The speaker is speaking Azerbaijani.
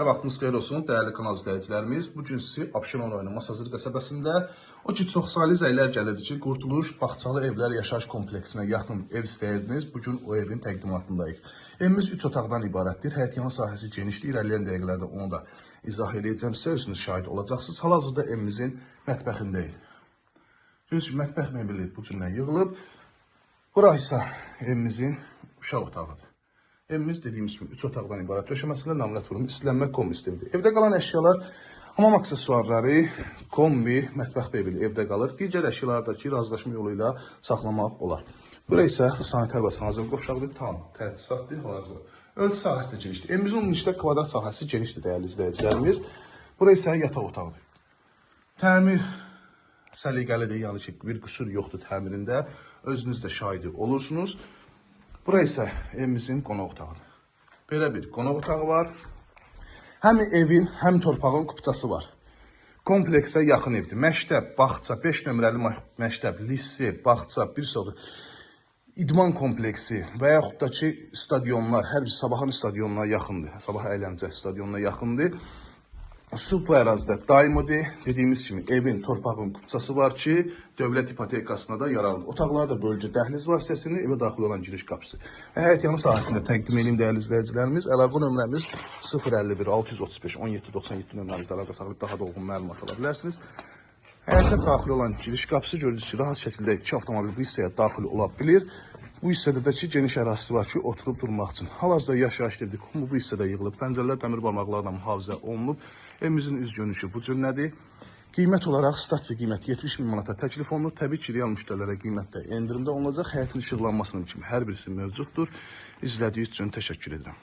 Hər vaxtınız xeyir olsun, dəyərli kanal izləyicilərimiz. Bu gün sizi Abşeron rayonu Masazır qəsəbəsində o ki, çoxsaylı zəylər gəlirdi ki, Qurtuluş Bağçalı Evlər Yaşayış kompleksinə yaxın ev istəyirdiniz. Bu gün o evin təqdimatındayıq. Evimiz 3 otaqdan ibarətdir. Həyətyanı sahəsi genişdir. İrəliyən dəqiqələrdə onu da izah edəcəm. Sizə özünüz şahid olacaqsınız. Hal-hazırda evimizin mətbəxindəyik. Düz mətbəx mebeli bu cürlə yığılıb. Bura isə evimizin uşaq otağıdır. Evimiz dediyimiz kimi 3 otaqdan ibarət döşəməsində naminat vurulmuş istilənmə kombi sistemidir. Evdə qalan əşyalar hamam aksesuarları, kombi, mətbəx mebeli evdə qalır. Digər əşyaları da ki, razılaşma yolu ilə saxlamaq olar. Bura isə sanitar və sanazir qovşaqdır, tam təchizatdır, hal-hazırda. Ölçü sahəsi də genişdir. Evimizin ümumilikdə kvadrat sahəsi genişdir dəyərli izləyicilərimiz. Bura isə yataq otağıdır. Təmir səliqəlidir, yəni ki, bir qüsur yoxdur təmirində. Özünüz də şahidi olursunuz. Bura isə evimizin qonaq otağıdır. Belə bir qonaq otağı var. Həm evin, həm torpağın kupçası var. Kompleksə yaxın evdir. Məktəb, bağça, 5 nömrəli mə- məktəb, lise, bağça, bir sonra idman kompleksi və yaxud da ki, stadionlar, hər bir sabahın stadionuna yaxındır. Sabah əyləncə stadionuna yaxındır. Su bu ərazidə daimidir. Dediyimiz kimi evin, torpağın kupçası var ki, dövlət ipotekasına da yararlıdır. Otaqlar da bölgə dəhliz vasitəsilə evə daxil olan giriş qapısı. Və həyətyanı sahəsində təqdim edeyim dəyərli izləyicilərimiz. Əlaqə nömrəmiz 051 635 17 97 nömrəmizdə əlaqə saxlayıb daha dolğun məlumat ala bilərsiniz. Həyətə daxil olan giriş qapısı gördüyünüz kimi rahat şəkildə iki avtomobil bu hissəyə daxil ola bilir. Bu hissədə də ki, geniş ərazisi var ki, oturub durmaq üçün. Hal-hazırda yaşayış dedik, kumu bu hissədə yığılıb, pəncərələr dəmir barmaqlarla mühafizə olunub. Evimizin üz görünüşü bu cür nədir? Qiymət olaraq start və qiyməti 70 min manata təklif olunur. Təbii ki, real müştərilərə qiymətdə endirimdə olunacaq. Həyətin işıqlanmasının kimi hər birisi mövcuddur. İzlədiyi üçün təşəkkür edirəm.